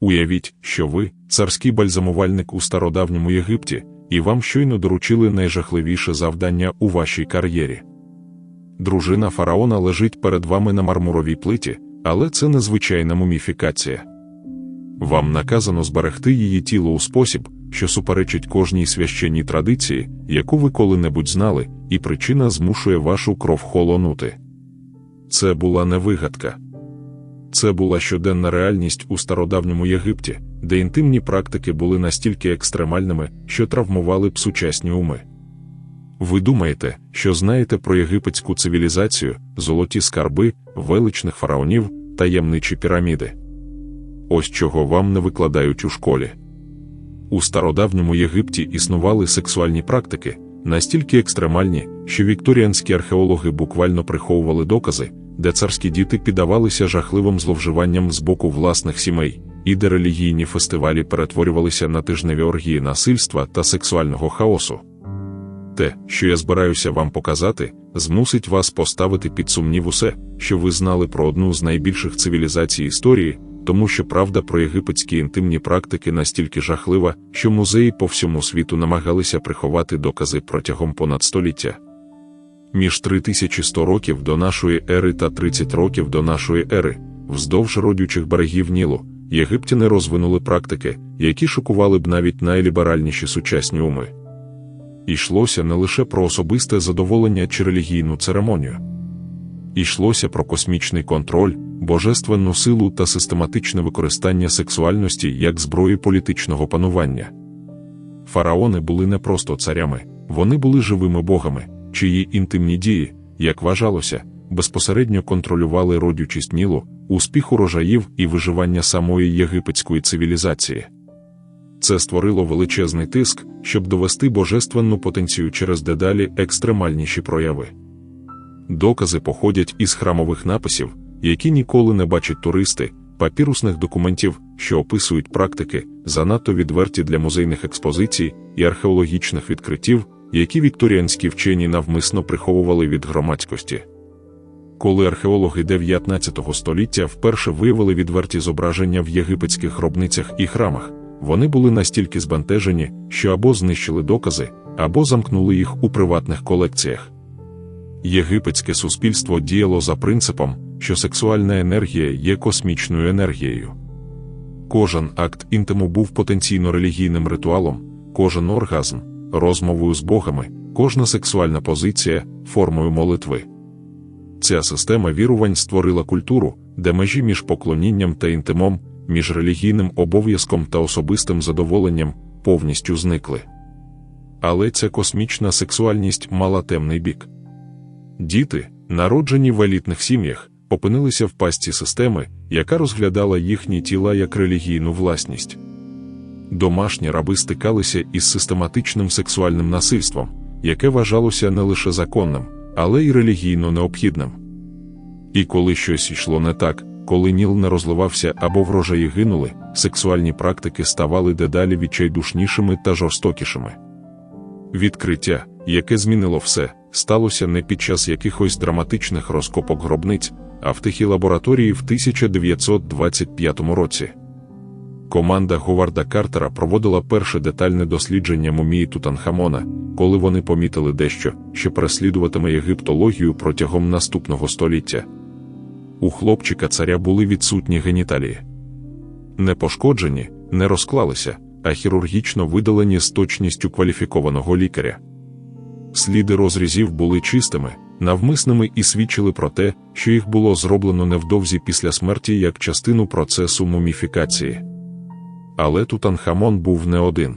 Уявіть, що ви царський бальзамувальник у стародавньому Єгипті, і вам щойно доручили найжахливіше завдання у вашій кар'єрі. Дружина фараона лежить перед вами на мармуровій плиті, але це незвичайна муміфікація. Вам наказано зберегти її тіло у спосіб, що суперечить кожній священній традиції, яку ви коли-небудь знали, і причина змушує вашу кров холонути. Це була не вигадка. Це була щоденна реальність у стародавньому Єгипті, де інтимні практики були настільки екстремальними, що травмували б сучасні уми. Ви думаєте, що знаєте про єгипетську цивілізацію, золоті скарби, величних фараонів, таємничі піраміди? Ось чого вам не викладають у школі. У стародавньому Єгипті існували сексуальні практики, настільки екстремальні, що вікторіанські археологи буквально приховували докази, де царські діти піддавалися жахливим зловживанням з боку власних сімей, і де релігійні фестивалі перетворювалися на тижневі оргії насильства та сексуального хаосу. Те, що я збираюся вам показати, змусить вас поставити під сумнів усе, що ви знали про одну з найбільших цивілізацій історії, тому що правда про єгипетські інтимні практики настільки жахлива, що музеї по всьому світу намагалися приховати докази протягом понад століття. Між 3100 років до нашої ери та 30 років до нашої ери, вздовж родючих берегів Нілу, єгиптяни розвинули практики, які шокували б навіть найліберальніші сучасні уми. Ішлося не лише про особисте задоволення чи релігійну церемонію. Ішлося про космічний контроль, божественну силу та систематичне використання сексуальності як зброї політичного панування. Фараони були не просто царями, вони були живими богами, чиї інтимні дії, як вважалося, безпосередньо контролювали родючість Нілу, успіх урожаїв і виживання самої єгипетської цивілізації. Це створило величезний тиск, щоб довести божественну потенцію через дедалі екстремальніші прояви. Докази походять із храмових написів, які ніколи не бачать туристи, папірусних документів, що описують практики, занадто відверті для музейних експозицій і археологічних відкриттів, які вікторіанські вчені навмисно приховували від громадськості. Коли археологи 19 століття вперше виявили відверті зображення в єгипетських гробницях і храмах, вони були настільки збентежені, що або знищили докази, або замкнули їх у приватних колекціях. Єгипетське суспільство діяло за принципом, що сексуальна енергія є космічною енергією. Кожен акт інтиму був потенційно релігійним ритуалом, кожен оргазм, розмовою з богами, кожна сексуальна позиція, формою молитви. Ця система вірувань створила культуру, де межі між поклонінням та інтимом, між релігійним обов'язком та особистим задоволенням повністю зникли. Але ця космічна сексуальність мала темний бік. Діти, народжені в елітних сім'ях, опинилися в пастці системи, яка розглядала їхні тіла як релігійну власність. Домашні раби стикалися із систематичним сексуальним насильством, яке вважалося не лише законним, але й релігійно необхідним. І коли щось йшло не так, коли ніл не розливався або врожаї гинули, сексуальні практики ставали дедалі відчайдушнішими та жорстокішими. Відкриття, яке змінило все, сталося не під час якихось драматичних розкопок гробниць, а в тихій лабораторії в 1925 році. Команда Говарда Картера проводила перше детальне дослідження мумії Тутанхамона, коли вони помітили дещо, що переслідуватиме єгиптологію протягом наступного століття. У хлопчика царя були відсутні геніталії. Не пошкоджені, не розклалися, а хірургічно видалені з точністю кваліфікованого лікаря. Сліди розрізів були чистими, навмисними і свідчили про те, що їх було зроблено невдовзі після смерті як частину процесу муміфікації. Але Тутанхамон був не один.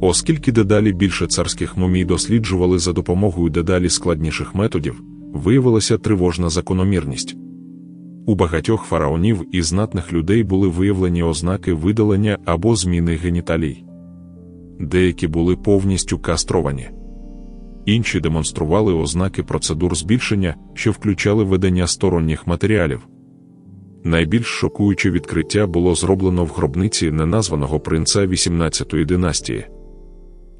Оскільки дедалі більше царських мумій досліджували за допомогою дедалі складніших методів, виявилася тривожна закономірність. У багатьох фараонів і знатних людей були виявлені ознаки видалення або зміни геніталій. Деякі були повністю кастровані, інші демонстрували ознаки процедур збільшення, що включали ведення сторонніх матеріалів. Найбільш шокуюче відкриття було зроблено в гробниці неназваного принца 18-ї династії.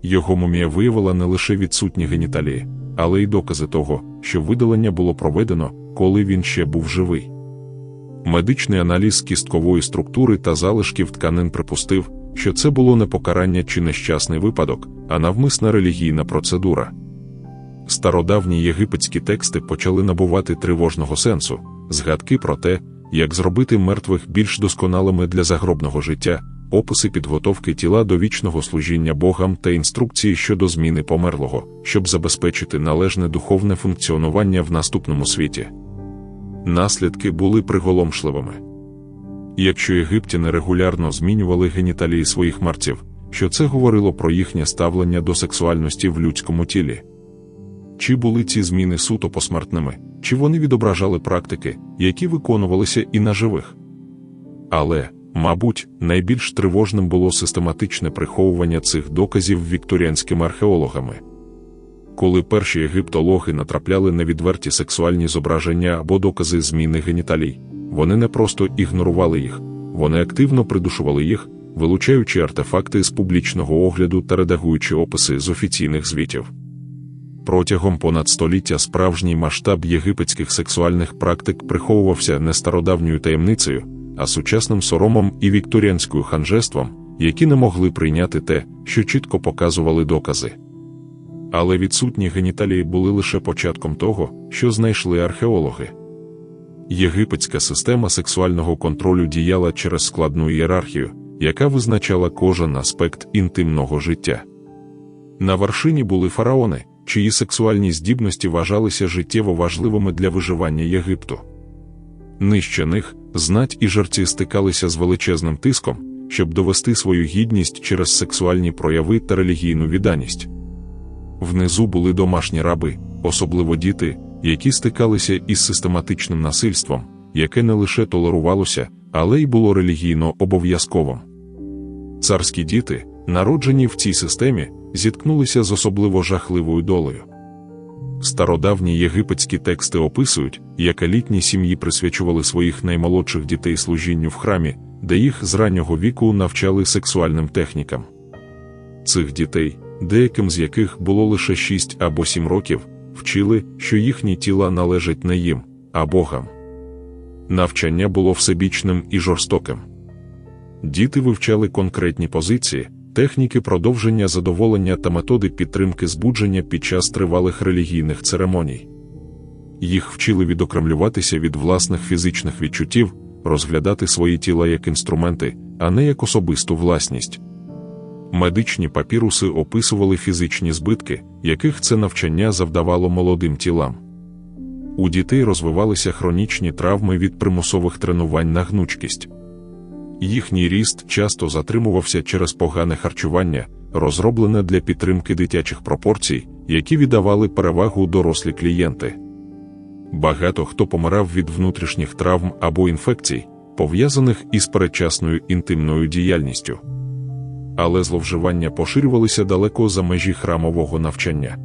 Його мумія виявила не лише відсутні геніталії, але й докази того, що видалення було проведено, коли він ще був живий. Медичний аналіз кісткової структури та залишків тканин припустив, що це було не покарання чи нещасний випадок, а навмисна релігійна процедура. Стародавні єгипетські тексти почали набувати тривожного сенсу, згадки про те, як зробити мертвих більш досконалими для загробного життя, описи підготовки тіла до вічного служіння Богам та інструкції щодо зміни померлого, щоб забезпечити належне духовне функціонування в наступному світі. Наслідки були приголомшливими. Якщо єгиптяни регулярно змінювали геніталії своїх марців, що це говорило про їхнє ставлення до сексуальності в людському тілі. Чи були ці зміни суто посмертними, чи вони відображали практики, які виконувалися і на живих? Але, мабуть, найбільш тривожним було систематичне приховування цих доказів вікторіанськими археологами. Коли перші єгиптологи натрапляли на відверті сексуальні зображення або докази зміни геніталій, вони не просто ігнорували їх, вони активно придушували їх, вилучаючи артефакти з публічного огляду та редагуючи описи з офіційних звітів. Протягом понад століття справжній масштаб єгипетських сексуальних практик приховувався не стародавньою таємницею, а сучасним соромом і вікторіанською ханжеством, які не могли прийняти те, що чітко показували докази. Але відсутні геніталії були лише початком того, що знайшли археологи. Єгипетська система сексуального контролю діяла через складну ієрархію, яка визначала кожен аспект інтимного життя. На вершині були фараони, чиї сексуальні здібності вважалися життєво важливими для виживання Єгипту. Нижче них знать і жерці стикалися з величезним тиском, щоб довести свою гідність через сексуальні прояви та релігійну відданість. Внизу були домашні раби, особливо діти, які стикалися із систематичним насильством, яке не лише толерувалося, але й було релігійно обов'язковим. Царські діти, народжені в цій системі, зіткнулися з особливо жахливою долею. Стародавні єгипетські тексти описують, як елітні сім'ї присвячували своїх наймолодших дітей служінню в храмі, де їх з раннього віку навчали сексуальним технікам. Цих дітей, деяким з яких було лише 6 або 7 років, вчили, що їхні тіла належать не їм, а Богам. Навчання було всебічним і жорстоким. Діти вивчали конкретні позиції, техніки продовження задоволення та методи підтримки збудження під час тривалих релігійних церемоній. Їх вчили відокремлюватися від власних фізичних відчуттів, розглядати свої тіла як інструменти, а не як особисту власність. Медичні папіруси описували фізичні збитки, яких це навчання завдавало молодим тілам. У дітей розвивалися хронічні травми від примусових тренувань на гнучкість. Їхній ріст часто затримувався через погане харчування, розроблене для підтримки дитячих пропорцій, які віддавали перевагу дорослі клієнти. Багато хто помирав від внутрішніх травм або інфекцій, пов'язаних із передчасною інтимною діяльністю. Але зловживання поширювалися далеко за межі храмового навчання.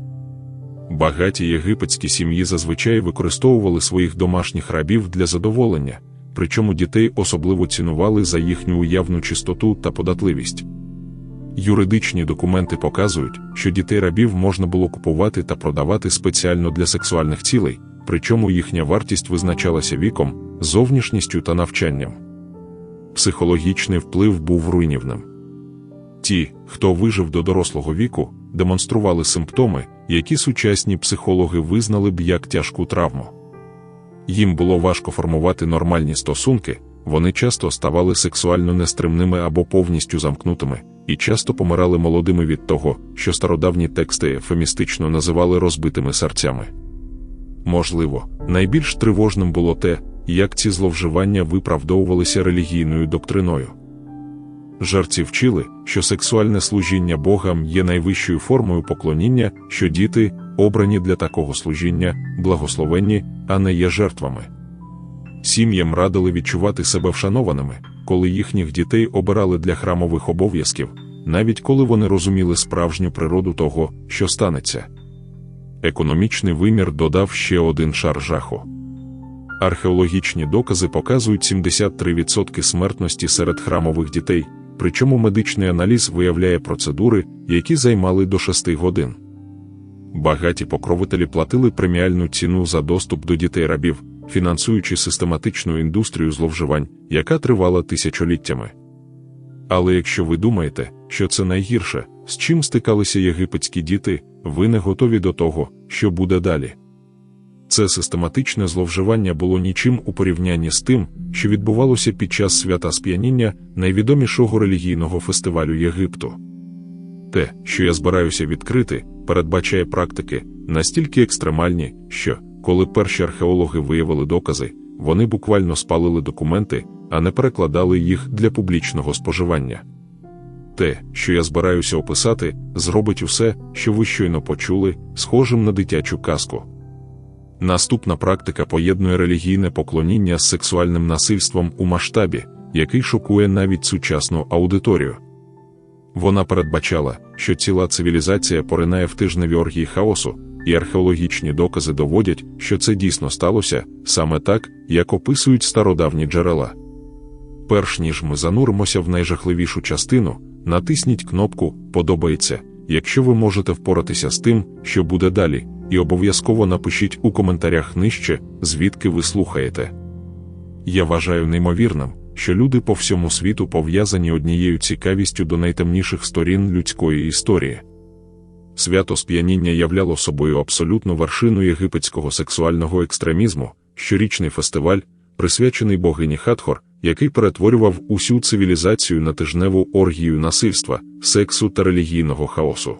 Багаті єгипетські сім'ї зазвичай використовували своїх домашніх рабів для задоволення причому дітей особливо цінували за їхню уявну чистоту та податливість. Юридичні документи показують, що дітей рабів можна було купувати та продавати спеціально для сексуальних цілей, причому їхня вартість визначалася віком, зовнішністю та навчанням. Психологічний вплив був руйнівним. Ті, хто вижив до дорослого віку, демонстрували симптоми, які сучасні психологи визнали б як тяжку травму їм було важко формувати нормальні стосунки, вони часто ставали сексуально нестримними або повністю замкнутими, і часто помирали молодими від того, що стародавні тексти ефемістично називали розбитими серцями. Можливо, найбільш тривожним було те, як ці зловживання виправдовувалися релігійною доктриною. Жарці вчили, що сексуальне служіння Богам є найвищою формою поклоніння, що діти, обрані для такого служіння, благословенні, а не є жертвами. Сім'ям радили відчувати себе вшанованими, коли їхніх дітей обирали для храмових обов'язків, навіть коли вони розуміли справжню природу того, що станеться. Економічний вимір додав ще один шар жаху. Археологічні докази показують 73% смертності серед храмових дітей, причому медичний аналіз виявляє процедури, які займали до 6 годин. Багаті покровителі платили преміальну ціну за доступ до дітей рабів, фінансуючи систематичну індустрію зловживань, яка тривала тисячоліттями. Але якщо ви думаєте, що це найгірше, з чим стикалися єгипетські діти, ви не готові до того, що буде далі. Це систематичне зловживання було нічим у порівнянні з тим, що відбувалося під час свята сп'яніння найвідомішого релігійного фестивалю Єгипту. Те, що я збираюся відкрити, передбачає практики настільки екстремальні, що, коли перші археологи виявили докази, вони буквально спалили документи, а не перекладали їх для публічного споживання. Те, що я збираюся описати, зробить усе, що ви щойно почули, схожим на дитячу казку. Наступна практика поєднує релігійне поклоніння з сексуальним насильством у масштабі, який шокує навіть сучасну аудиторію. Вона передбачала, що ціла цивілізація поринає в тижневі оргії хаосу, і археологічні докази доводять, що це дійсно сталося саме так, як описують стародавні джерела. Перш ніж ми зануримося в найжахливішу частину, натисніть кнопку Подобається, якщо ви можете впоратися з тим, що буде далі, і обов'язково напишіть у коментарях нижче, звідки ви слухаєте. Я вважаю неймовірним, що люди по всьому світу пов'язані однією цікавістю до найтемніших сторін людської історії. Свято сп'яніння являло собою абсолютну вершину єгипетського сексуального екстремізму, щорічний фестиваль, присвячений богині Хатхор, який перетворював усю цивілізацію на тижневу оргію насильства, сексу та релігійного хаосу.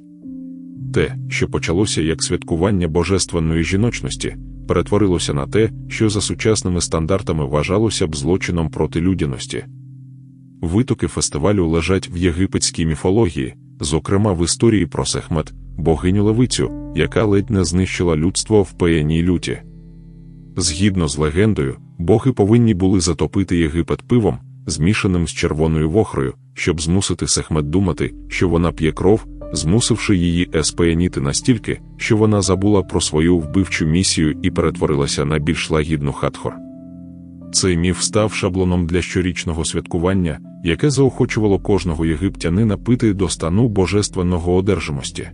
Те, що почалося як святкування божественної жіночності, перетворилося на те, що за сучасними стандартами вважалося б злочином проти людяності. Витоки фестивалю лежать в єгипетській міфології, зокрема в історії про Сехмет, богиню левицю, яка ледь не знищила людство в пеяній люті. Згідно з легендою, боги повинні були затопити Єгипет пивом, змішаним з червоною вохрою, щоб змусити Сехмет думати, що вона п'є кров, змусивши її еспеяніти настільки, що вона забула про свою вбивчу місію і перетворилася на більш лагідну хатхор. Цей міф став шаблоном для щорічного святкування, яке заохочувало кожного єгиптянина пити до стану божественного одержимості.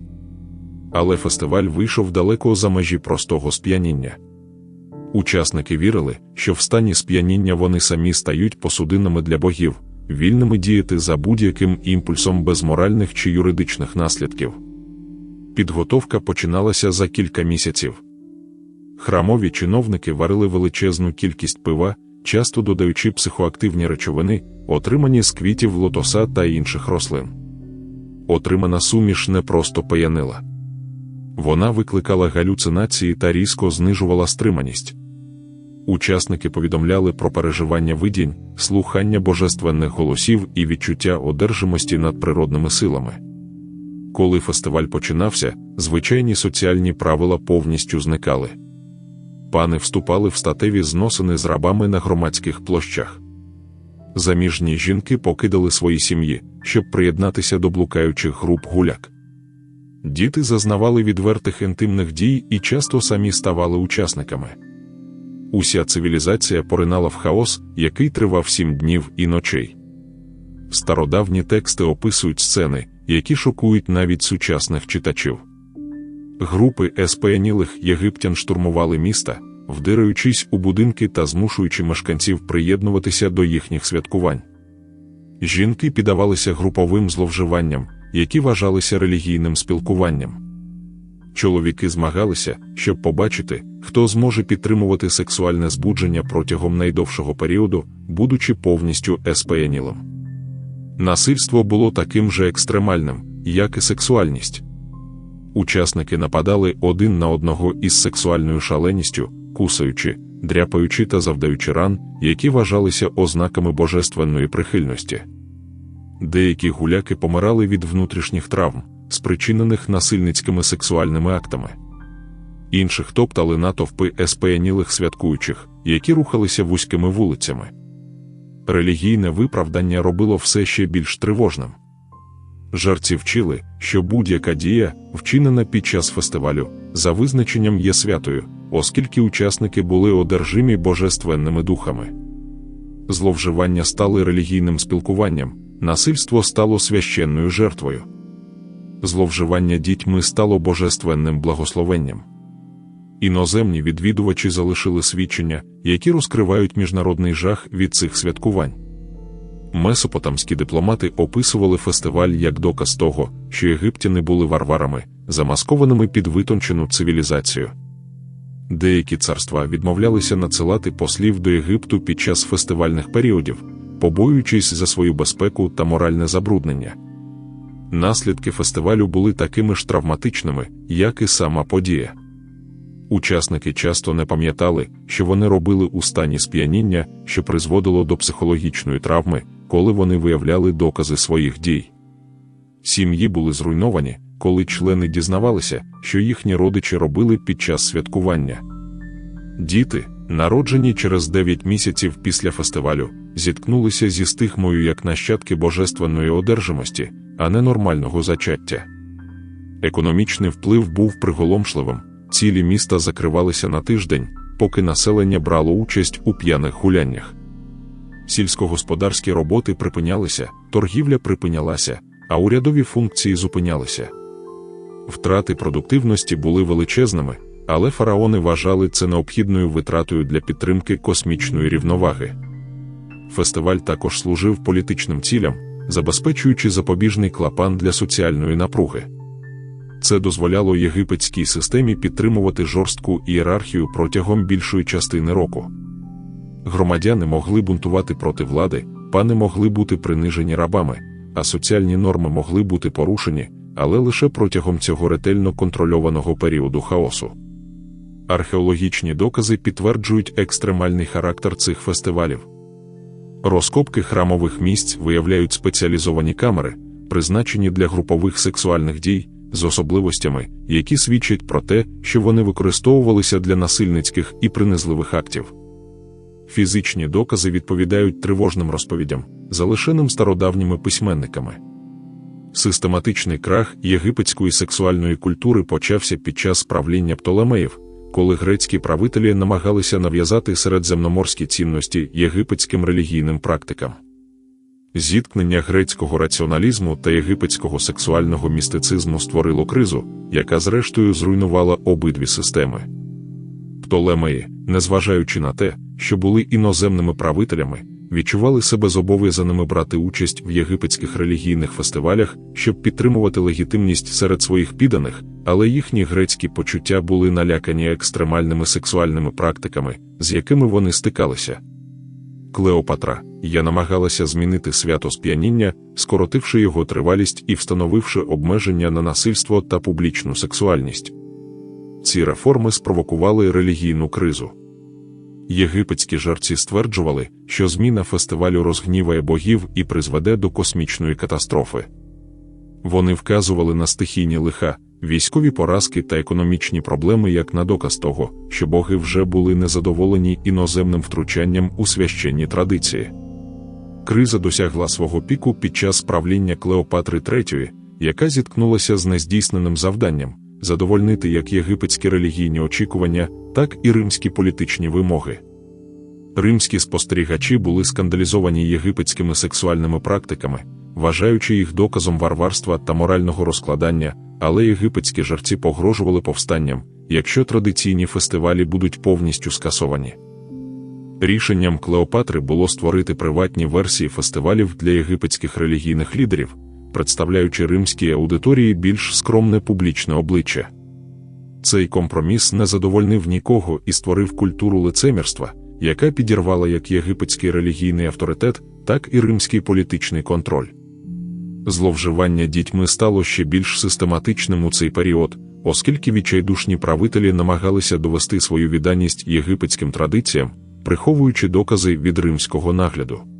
Але фестиваль вийшов далеко за межі простого сп'яніння. Учасники вірили, що в стані сп'яніння вони самі стають посудинами для богів, вільними діяти за будь-яким імпульсом без моральних чи юридичних наслідків. Підготовка починалася за кілька місяців. Храмові чиновники варили величезну кількість пива, часто додаючи психоактивні речовини, отримані з квітів лотоса та інших рослин. Отримана суміш не просто паянила. Вона викликала галюцинації та різко знижувала стриманість. Учасники повідомляли про переживання видінь, слухання божественних голосів і відчуття одержимості над природними силами. Коли фестиваль починався, звичайні соціальні правила повністю зникали. Пани вступали в статеві зносини з рабами на громадських площах. Заміжні жінки покидали свої сім'ї, щоб приєднатися до блукаючих груп гуляк. Діти зазнавали відвертих інтимних дій і часто самі ставали учасниками. Уся цивілізація поринала в хаос, який тривав сім днів і ночей. Стародавні тексти описують сцени, які шокують навіть сучасних читачів. Групи еспеянілих єгиптян штурмували міста, вдираючись у будинки та змушуючи мешканців приєднуватися до їхніх святкувань. Жінки піддавалися груповим зловживанням, які вважалися релігійним спілкуванням. Чоловіки змагалися, щоб побачити, хто зможе підтримувати сексуальне збудження протягом найдовшого періоду, будучи повністю еспеянілом. Насильство було таким же екстремальним, як і сексуальність. Учасники нападали один на одного із сексуальною шаленістю, кусаючи, дряпаючи та завдаючи ран, які вважалися ознаками божественної прихильності. Деякі гуляки помирали від внутрішніх травм, спричинених насильницькими сексуальними актами. Інших топтали натовпи еспеянілих святкуючих, які рухалися вузькими вулицями. Релігійне виправдання робило все ще більш тривожним. Жарці вчили, що будь-яка дія, вчинена під час фестивалю, за визначенням є святою, оскільки учасники були одержимі божественними духами. Зловживання стали релігійним спілкуванням, насильство стало священною жертвою. Зловживання дітьми стало божественним благословенням. Іноземні відвідувачі залишили свідчення, які розкривають міжнародний жах від цих святкувань. Месопотамські дипломати описували фестиваль як доказ того, що єгиптяни були варварами, замаскованими під витончену цивілізацію. Деякі царства відмовлялися надсилати послів до Єгипту під час фестивальних періодів, побоюючись за свою безпеку та моральне забруднення. Наслідки фестивалю були такими ж травматичними, як і сама подія. Учасники часто не пам'ятали, що вони робили у стані сп'яніння, що призводило до психологічної травми, коли вони виявляли докази своїх дій. Сім'ї були зруйновані, коли члени дізнавалися, що їхні родичі робили під час святкування. Діти, народжені через 9 місяців після фестивалю, зіткнулися зі стигмою як нащадки божественної одержимості, а не нормального зачаття. Економічний вплив був приголомшливим, цілі міста закривалися на тиждень, поки населення брало участь у п'яних гуляннях. Сільськогосподарські роботи припинялися, торгівля припинялася, а урядові функції зупинялися. Втрати продуктивності були величезними, але фараони вважали це необхідною витратою для підтримки космічної рівноваги. Фестиваль також служив політичним цілям, забезпечуючи запобіжний клапан для соціальної напруги. Це дозволяло єгипетській системі підтримувати жорстку ієрархію протягом більшої частини року. Громадяни могли бунтувати проти влади, пани могли бути принижені рабами, а соціальні норми могли бути порушені, але лише протягом цього ретельно контрольованого періоду хаосу. Археологічні докази підтверджують екстремальний характер цих фестивалів. Розкопки храмових місць виявляють спеціалізовані камери, призначені для групових сексуальних дій, з особливостями, які свідчать про те, що вони використовувалися для насильницьких і принизливих актів. Фізичні докази відповідають тривожним розповідям, залишеним стародавніми письменниками. Систематичний крах єгипетської сексуальної культури почався під час правління Птолемеїв, коли грецькі правителі намагалися нав'язати середземноморські цінності єгипетським релігійним практикам. Зіткнення грецького раціоналізму та єгипетського сексуального містицизму створило кризу, яка зрештою зруйнувала обидві системи. Птолемеї, незважаючи на те, що були іноземними правителями, відчували себе зобов'язаними брати участь в єгипетських релігійних фестивалях, щоб підтримувати легітимність серед своїх підданих, але їхні грецькі почуття були налякані екстремальними сексуальними практиками, з якими вони стикалися. Клеопатра я намагалася змінити свято сп'яніння, скоротивши його тривалість і встановивши обмеження на насильство та публічну сексуальність. Ці реформи спровокували релігійну кризу. Єгипетські жерці стверджували, що зміна фестивалю розгніває богів і призведе до космічної катастрофи. Вони вказували на стихійні лиха, військові поразки та економічні проблеми як на доказ того, що боги вже були незадоволені іноземним втручанням у священні традиції. Криза досягла свого піку під час правління Клеопатри III, яка зіткнулася з нездійсненим завданням задовольнити як єгипетські релігійні очікування, так і римські політичні вимоги. Римські спостерігачі були скандалізовані єгипетськими сексуальними практиками, вважаючи їх доказом варварства та морального розкладання, але єгипетські жерці погрожували повстанням, якщо традиційні фестивалі будуть повністю скасовані. Рішенням Клеопатри було створити приватні версії фестивалів для єгипетських релігійних лідерів, представляючи римській аудиторії більш скромне публічне обличчя. Цей компроміс не задовольнив нікого і створив культуру лицемірства, яка підірвала як єгипетський релігійний авторитет, так і римський політичний контроль. Зловживання дітьми стало ще більш систематичним у цей період, оскільки відчайдушні правителі намагалися довести свою відданість єгипетським традиціям, приховуючи докази від римського нагляду.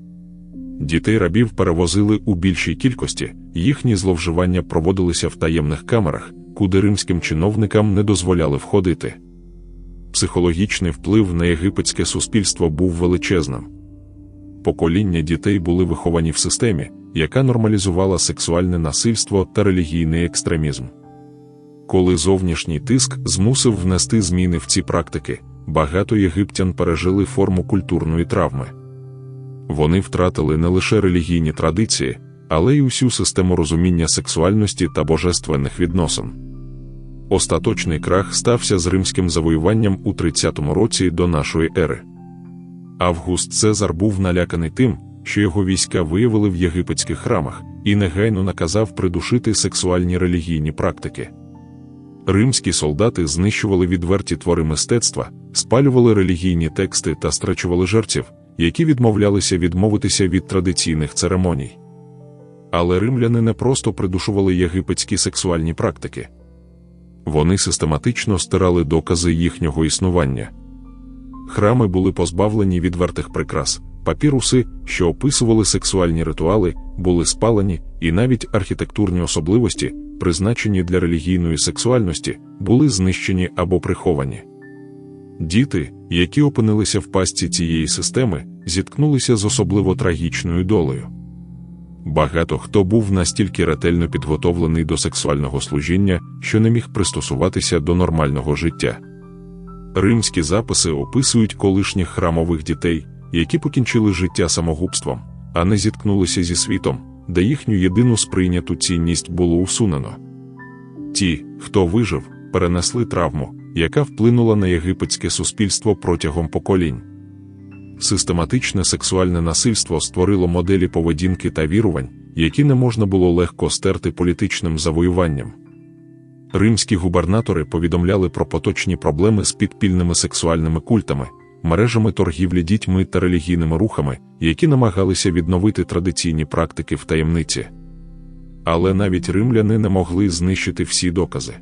Дітей рабів перевозили у більшій кількості, їхні зловживання проводилися в таємних камерах, куди римським чиновникам не дозволяли входити. Психологічний вплив на єгипетське суспільство був величезним. Покоління дітей були виховані в системі, яка нормалізувала сексуальне насильство та релігійний екстремізм. Коли зовнішній тиск змусив внести зміни в ці практики, багато єгиптян пережили форму культурної травми. Вони втратили не лише релігійні традиції, але й усю систему розуміння сексуальності та божественних відносин. Остаточний крах стався з римським завоюванням у 30 році до нашої ери. Август Цезар був наляканий тим, що його війська виявили в єгипетських храмах, і негайно наказав придушити сексуальні релігійні практики. Римські солдати знищували відверті твори мистецтва, спалювали релігійні тексти та страчували жертвів, які відмовлялися відмовитися від традиційних церемоній. Але римляни не просто придушували єгипетські сексуальні практики, вони систематично стирали докази їхнього існування. Храми були позбавлені відвертих прикрас, папіруси, що описували сексуальні ритуали, були спалені, і навіть архітектурні особливості, призначені для релігійної сексуальності, були знищені або приховані. Діти, які опинилися в пастці цієї системи, зіткнулися з особливо трагічною долею. Багато хто був настільки ретельно підготовлений до сексуального служіння, що не міг пристосуватися до нормального життя. Римські записи описують колишніх храмових дітей, які покінчили життя самогубством, а не зіткнулися зі світом, де їхню єдину сприйняту цінність було усунено. Ті, хто вижив, перенесли травму, яка вплинула на єгипетське суспільство протягом поколінь. Систематичне сексуальне насильство створило моделі поведінки та вірувань, які не можна було легко стерти політичним завоюванням. Римські губернатори повідомляли про поточні проблеми з підпільними сексуальними культами, мережами торгівлі дітьми та релігійними рухами, які намагалися відновити традиційні практики в таємниці. Але навіть римляни не могли знищити всі докази.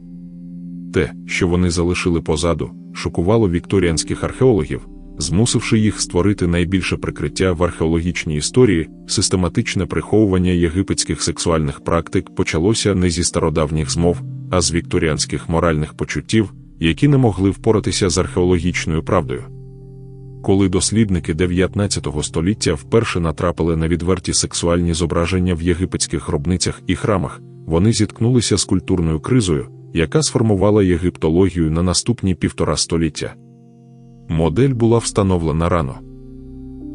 Те, що вони залишили позаду, шокувало вікторіанських археологів, змусивши їх створити найбільше прикриття в археологічній історії, систематичне приховування єгипетських сексуальних практик почалося не зі стародавніх змов, а з вікторіанських моральних почуттів, які не могли впоратися з археологічною правдою. Коли дослідники 19 століття вперше натрапили на відверті сексуальні зображення в єгипетських гробницях і храмах, вони зіткнулися з культурною кризою, яка сформувала єгиптологію на наступні півтора століття. Модель була встановлена рано.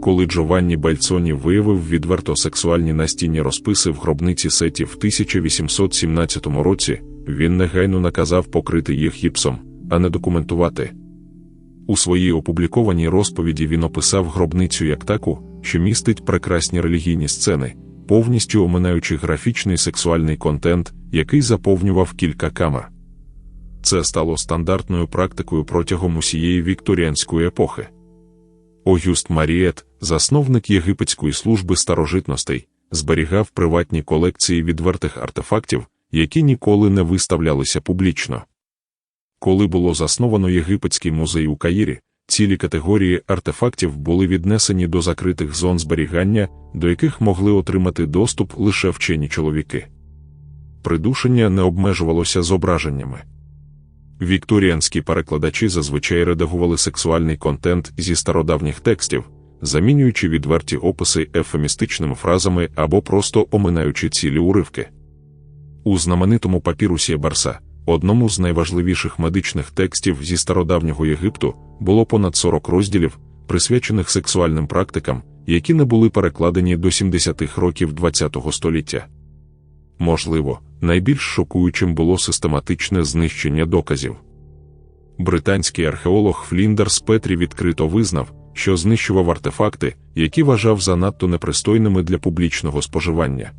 Коли Джованні Бальцоні виявив відверто сексуальні настінні розписи в гробниці Сеті в 1817 році, він негайно наказав покрити їх гіпсом, а не документувати. У своїй опублікованій розповіді він описав гробницю як таку, що містить прекрасні релігійні сцени, повністю оминаючи графічний сексуальний контент, який заповнював кілька камер. Це стало стандартною практикою протягом усієї вікторіанської епохи. Огюст Маріет, засновник єгипетської служби старожитностей, зберігав приватні колекції відвертих артефактів, які ніколи не виставлялися публічно. Коли було засновано єгипетський музей у Каїрі, цілі категорії артефактів були віднесені до закритих зон зберігання, до яких могли отримати доступ лише вчені чоловіки. Придушення не обмежувалося зображеннями. Вікторіанські перекладачі зазвичай редагували сексуальний контент зі стародавніх текстів, замінюючи відверті описи ефемістичними фразами або просто оминаючи цілі уривки. У знаменитому папірусі Барса, одному з найважливіших медичних текстів зі стародавнього Єгипту, було понад 40 розділів, присвячених сексуальним практикам, які не були перекладені до 70-х років ХХ століття. Можливо, найбільш шокуючим було систематичне знищення доказів. Британський археолог Фліндерс Петрі відкрито визнав, що знищував артефакти, які вважав занадто непристойними для публічного споживання.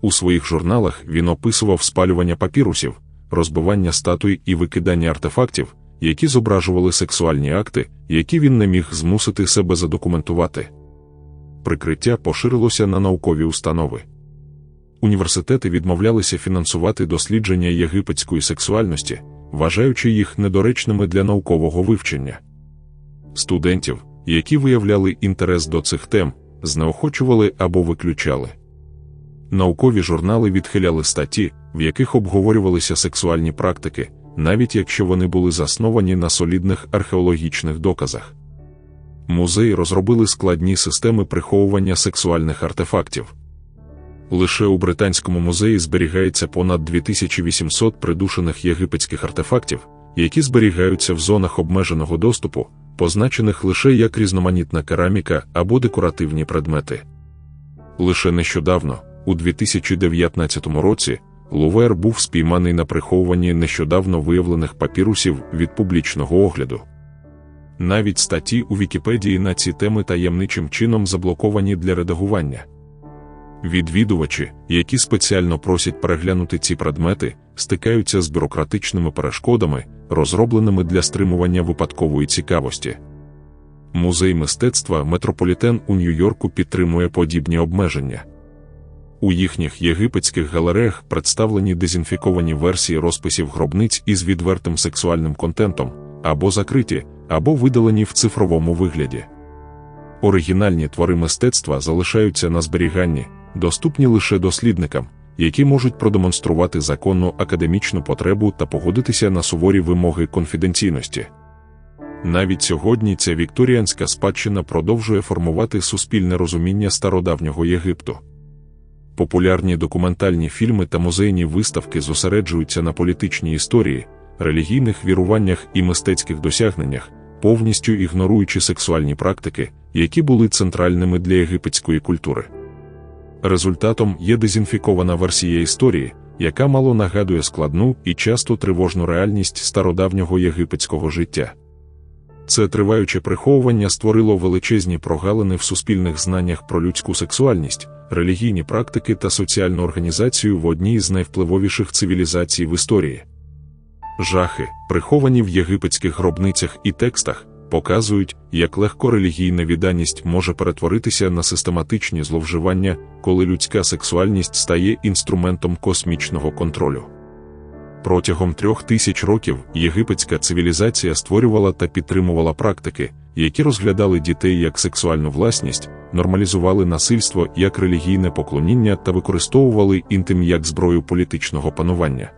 У своїх журналах він описував спалювання папірусів, розбивання статуй і викидання артефактів, які зображували сексуальні акти, які він не міг змусити себе задокументувати. Прикриття поширилося на наукові установи університети відмовлялися фінансувати дослідження єгипетської сексуальності, вважаючи їх недоречними для наукового вивчення. Студентів, які виявляли інтерес до цих тем, знеохочували або виключали. Наукові журнали відхиляли статті, в яких обговорювалися сексуальні практики, навіть якщо вони були засновані на солідних археологічних доказах. Музеї розробили складні системи приховування сексуальних артефактів. Лише у Британському музеї зберігається понад 2800 придушених єгипетських артефактів, які зберігаються в зонах обмеженого доступу, позначених лише як різноманітна кераміка або декоративні предмети. Лише нещодавно, у 2019 році, Лувер був спійманий на приховуванні нещодавно виявлених папірусів від публічного огляду. Навіть статті у Вікіпедії на ці теми таємничим чином заблоковані для редагування. Відвідувачі, які спеціально просять переглянути ці предмети, стикаються з бюрократичними перешкодами, розробленими для стримування випадкової цікавості. Музей мистецтва Метрополітен у Нью-Йорку підтримує подібні обмеження. У їхніх єгипетських галереях представлені дезінфіковані версії розписів гробниць із відвертим сексуальним контентом, або закриті, або видалені в цифровому вигляді. Оригінальні твори мистецтва залишаються на зберіганні, доступні лише дослідникам, які можуть продемонструвати законну академічну потребу та погодитися на суворі вимоги конфіденційності. Навіть сьогодні ця вікторіанська спадщина продовжує формувати суспільне розуміння стародавнього Єгипту. Популярні документальні фільми та музейні виставки зосереджуються на політичній історії, релігійних віруваннях і мистецьких досягненнях, повністю ігноруючи сексуальні практики, які були центральними для єгипетської культури. Результатом є дезінфікована версія історії, яка мало нагадує складну і часто тривожну реальність стародавнього єгипетського життя. Це триваюче приховування створило величезні прогалини в суспільних знаннях про людську сексуальність, релігійні практики та соціальну організацію в одній з найвпливовіших цивілізацій в історії. Жахи, приховані в єгипетських гробницях і текстах, показують, як легко релігійна відданість може перетворитися на систематичні зловживання, коли людська сексуальність стає інструментом космічного контролю. Протягом трьох тисяч років єгипетська цивілізація створювала та підтримувала практики, які розглядали дітей як сексуальну власність, нормалізували насильство як релігійне поклоніння та використовували інтим як зброю політичного панування.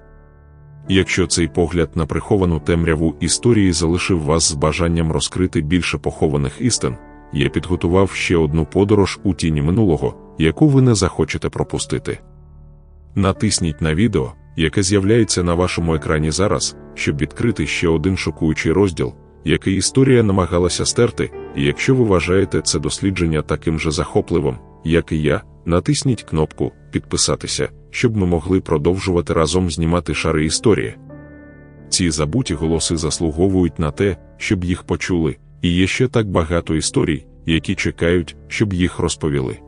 Якщо цей погляд на приховану темряву історії залишив вас з бажанням розкрити більше похованих істин, я підготував ще одну подорож у тіні минулого, яку ви не захочете пропустити. Натисніть на відео, яке з'являється на вашому екрані зараз, щоб відкрити ще один шокуючий розділ, який історія намагалася стерти, і якщо ви вважаєте це дослідження таким же захопливим, як і я, натисніть кнопку Підписатися, щоб ми могли продовжувати разом знімати шари історії. Ці забуті голоси заслуговують на те, щоб їх почули, і є ще так багато історій, які чекають, щоб їх розповіли.